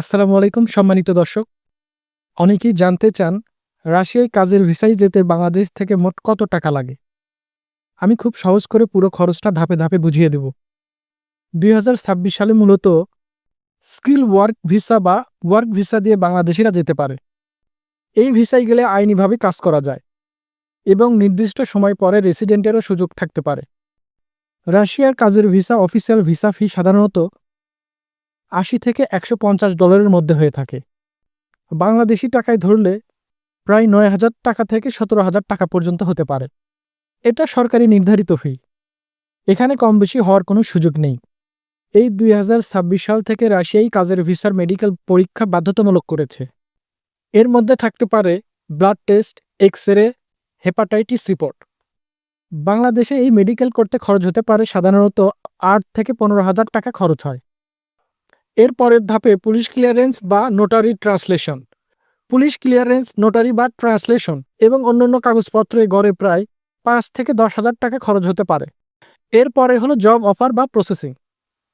আসসালামু আলাইকুম, সম্মানিত দর্শক। অনেকেই জানতে চান, রাশিয়ায় কাজের ভিসায় যেতে বাংলাদেশ থেকে মোট কত টাকা লাগে? আমি খুব সহজ করে পুরো খরচটা ধাপে ধাপে বুঝিয়ে দেব। দুই হাজার ছাব্বিশ সালে মূলত স্কিল ওয়ার্ক ভিসা বা ওয়ার্ক ভিসা দিয়ে বাংলাদেশিরা যেতে পারে। এই ভিসায় গেলে আইনিভাবে কাজ করা যায় এবং নির্দিষ্ট সময় পরে রেসিডেন্টেরও সুযোগ থাকতে পারে। রাশিয়ার কাজের ভিসা, অফিসিয়াল ভিসা ফি সাধারণত আশি থেকে একশো পঞ্চাশ ডলারের মধ্যে হয়ে থাকে। বাংলাদেশি টাকায় ধরলে প্রায় নয় হাজার টাকা থেকে সতেরো হাজার টাকা পর্যন্ত হতে পারে। এটা সরকারি নির্ধারিত ফি এখানে কম বেশি হওয়ার কোনো সুযোগ নেই। এই দুই হাজার ছাব্বিশ সাল থেকে রাশিয়াই কাজের ভিসার মেডিকেল পরীক্ষা বাধ্যতামূলক করেছে। এর মধ্যে থাকতে পারে blood test X ray hepatitis report. বাংলাদেশে এই মেডিকেল করতে খরচ হতে পারে সাধারণত আট থেকে পনেরো হাজার টাকা খরচ হয়। এর পরের ধাপে পুলিশ ক্লিয়ারেন্স বা notary translation. Police clearance, notary বা ট্রান্সলেশন এবং অন্যান্য কাগজপত্রে গড়ে প্রায় পাঁচ থেকে দশ হাজার টাকা খরচ হতে পারে। এরপরে হলো জব অফার বা প্রসেসিং।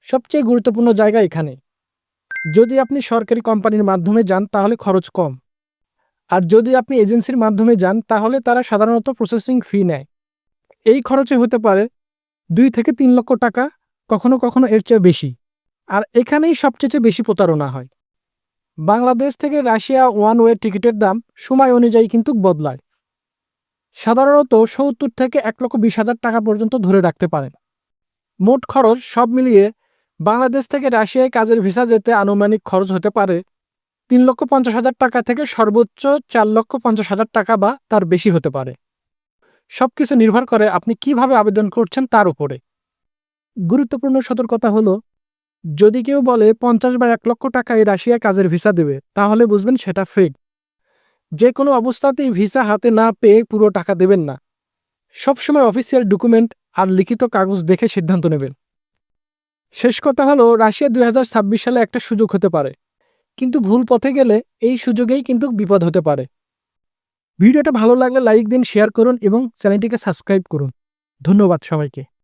সবচেয়ে গুরুত্বপূর্ণ জায়গা এখানে। যদি আপনি সরকারি কোম্পানির মাধ্যমে যান, তাহলে খরচ কম। আর যদি আপনি এজেন্সির মাধ্যমে যান, তাহলে তারা সাধারণত প্রসেসিং ফি নেয়। এই খরচে হতে পারে দুই থেকে তিন লক্ষ টাকা, কখনো কখনো এর চেয়ে বেশি। আর এখানেই সবচেয়ে বেশি প্রতারণা হয়। বাংলাদেশ থেকে রাশিয়া ওয়ান ওয়ে টিকিটের দাম সময় অনুযায়ী কিন্তু বদলায়। সাধারণত সত্তর থেকে এক লক্ষ বিশ হাজার টাকা পর্যন্ত ধরে রাখতে পারেন। মোট খরচ সব মিলিয়ে বাংলাদেশ থেকে রাশিয়ায় কাজের ভিসা যেতে আনুমানিক খরচ হতে পারে তিন লক্ষ পঞ্চাশ হাজার টাকা থেকে সর্বোচ্চ চার লক্ষ পঞ্চাশ হাজার টাকা বা তার বেশি হতে পারে। সব কিছু নির্ভর করে আপনি কীভাবে আবেদন করছেন তার উপরে। গুরুত্বপূর্ণ সতর্কতা হলো যদি কেউ বলে পঞ্চাশ বা এক লক্ষ টাকায় রাশিয়া কাজের ভিসা দেবে, তাহলে বুঝবেন সেটা ফেক যে কোনো অবস্থাতেই ভিসা হাতে না পেয়ে পুরো টাকা দেবেন না। সবসময় অফিসিয়াল ডকুমেন্ট আর লিখিত কাগজ দেখে সিদ্ধান্ত নেবেন। শেষ কথা হলো, রাশিয়া দুই হাজার ছাব্বিশ সালে একটা সুযোগ হতে পারে। কিন্তু ভুল পথে গেলে এই সুযোগেই কিন্তু বিপদ হতে পারে। ভিডিওটা ভালো লাগলে লাইক দিন শেয়ার করুন এবং চ্যানেলটিকে সাবস্ক্রাইব করুন। ধন্যবাদ সবাইকে।